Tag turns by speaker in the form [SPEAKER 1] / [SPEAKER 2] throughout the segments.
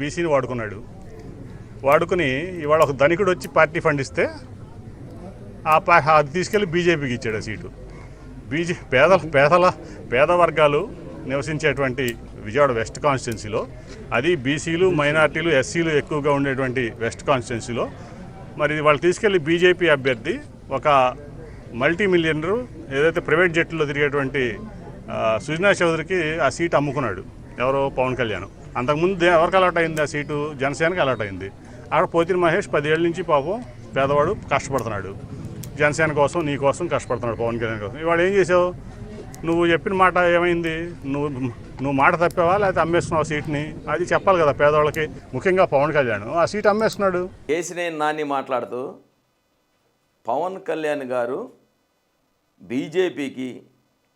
[SPEAKER 1] బీసీని వాడుకున్నాడు. వాడుకుని ఇవాళ ఒక ధనికుడు వచ్చి పార్టీ ఫండ్ ఇస్తే ఆ పా అది తీసుకెళ్ళి బీజేపీకి ఇచ్చాడు ఆ సీటు. బీజే పేద పేదల పేద వర్గాలు నివసించేటువంటి విజయవాడ వెస్ట్ కాన్స్టిట్యున్సీలో అది బీసీలు మైనార్టీలు ఎస్సీలు ఎక్కువగా ఉండేటువంటి వెస్ట్ కాన్స్టిట్యున్సీలో మరి వాళ్ళు తీసుకెళ్ళి బీజేపీ అభ్యర్థి ఒక మల్టీ మిలియనరు ఏదైతే ప్రైవేట్ జట్టులో తిరిగేటువంటి సుజనా చౌదరికి ఆ సీట్ అమ్ముకున్నాడు. ఎవరో పవన్ కళ్యాణ్. అంతకుముందు ఎవరికి అలర్ట్ అయింది ఆ సీటు? జనసేనకి అలర్ట్ అయింది. అక్కడ పోతిన మహేష్ పదేళ్ళ నుంచి పాపం పేదవాడు కష్టపడుతున్నాడు. జనసేన కోసం నీ కోసం కష్టపడుతున్నాడు పవన్ కళ్యాణ్ కోసం. ఇవాళ ఏం చేసావు? నువ్వు చెప్పిన మాట ఏమైంది? నువ్వు నువ్వు మాట తప్పావా? లేకపోతే అమ్మేస్తున్నావు సీట్ని? అది చెప్పాలి కదా పేదవాళ్ళకి. ముఖ్యంగా పవన్ కళ్యాణ్. ఆ సీట్ అమ్మేస్తున్నాడు.
[SPEAKER 2] కేసినేని నాని మాట్లాడుతూ పవన్ కళ్యాణ్ గారు బీజేపీకి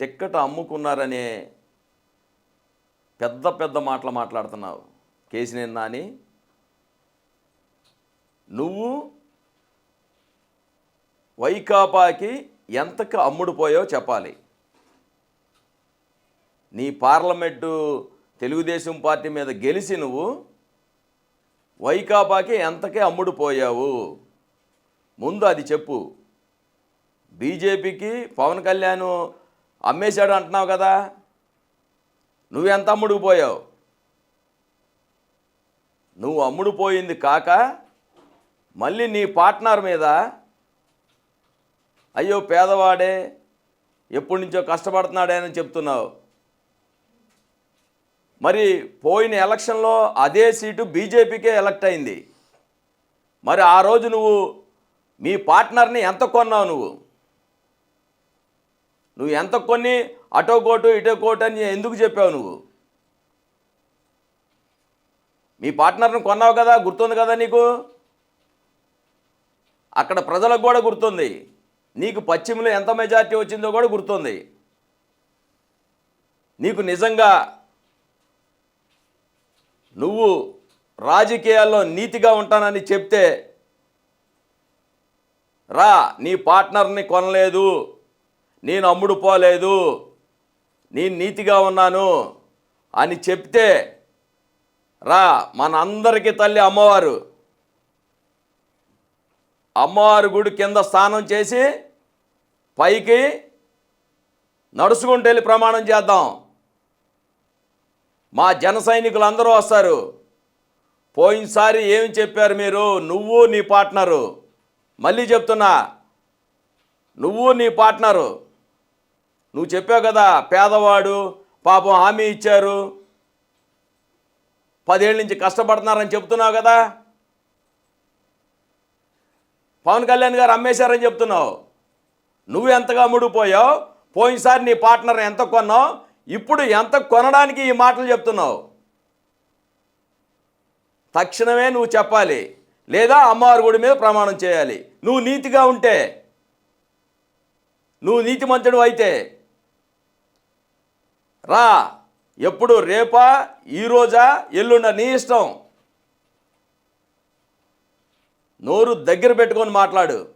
[SPEAKER 2] టిక్కెట్ అమ్ముకున్నారనే పెద్ద పెద్ద మాటలు మాట్లాడుతున్నావు. కేసినేని నాని నువ్వు వైకాపాకి ఎంతకు అమ్ముడుపోయో చెప్పాలి. నీ పార్లమెంటు తెలుగుదేశం పార్టీ మీద గెలిచి నువ్వు వైకాపాకి ఎంతకే అమ్ముడుపోయావు? ముందు అది చెప్పు. బీజేపీకి పవన్ కళ్యాణ్ అమ్మేశాడు అంటున్నావు కదా. నువ్వెంత అమ్ముడుకు పోయావు? నువ్వు అమ్ముడు పోయింది కాక మళ్ళీ నీ పార్ట్నర్ మీద అయ్యో పేదవాడే ఎప్పటి నుంచో కష్టపడుతున్నాడే అని చెప్తున్నావు. మరి పోయిన ఎలక్షన్లో అదే సీటు బీజేపీకే ఎలక్ట్ అయింది. మరి ఆ రోజు నువ్వు మీ పార్ట్నర్ని ఎంత కొన్నావు నువ్వు? నువ్వు ఎంత కొన్ని అటో కోటు ఇటో కోటు అని ఎందుకు చెప్పావు నువ్వు? మీ పార్ట్నర్ని కొన్నావు కదా గుర్తుంది కదా నీకు? అక్కడ ప్రజలకు కూడా గుర్తుంది. నీకు పశ్చిమలో ఎంత మెజార్టీ వచ్చిందో కూడా గుర్తుంది. నీకు నిజంగా నువ్వు రాజకీయాల్లో నీతిగా ఉంటానని చెప్తే రా నీ పార్ట్నర్ని కొనలేదు. నేను అమ్ముడు పోలేదు. నేను నీతిగా ఉన్నాను అని చెప్తే రా మన అందరికీ తల్లి అమ్మవారు. అమ్మవారి గుడి కింద స్నానం చేసి పైకి నడుచుకుంటూ వెళ్ళి ప్రమాణం చేద్దాం. మా జన సైనికులు అందరూ వస్తారు. పోయినసారి ఏమి చెప్పారు మీరు? నువ్వు నీ పార్ట్నరు. మళ్ళీ చెప్తున్నా నువ్వు నీ పార్ట్నరు. నువ్వు చెప్పావు కదా పేదవాడు పాపం హామీ ఇచ్చారు. పదేళ్ళ నుంచి కష్టపడుతున్నారని చెప్తున్నావు కదా. పవన్ కళ్యాణ్ గారు అమ్మేశారని చెప్తున్నావు. నువ్వు ఎంతగా ముడిపోయావు? పోయినసారి నీ పార్ట్నర్ ఎంత కొన్నావు? ఇప్పుడు ఎంత కొనడానికి ఈ మాటలు చెప్తున్నావు? తక్షణమే నువ్వు చెప్పాలి. లేదా అమ్మవారి గుడి మీద ప్రమాణం చేయాలి. నువ్వు నీతిగా ఉంటే నువ్వు నీతిమంతుడు అయితే రా. ఎప్పుడు రేపా? ఈరోజా ఎల్లుండ నీ ఇష్టం. నోరు దగ్గర పెట్టుకొని మాట్లాడు.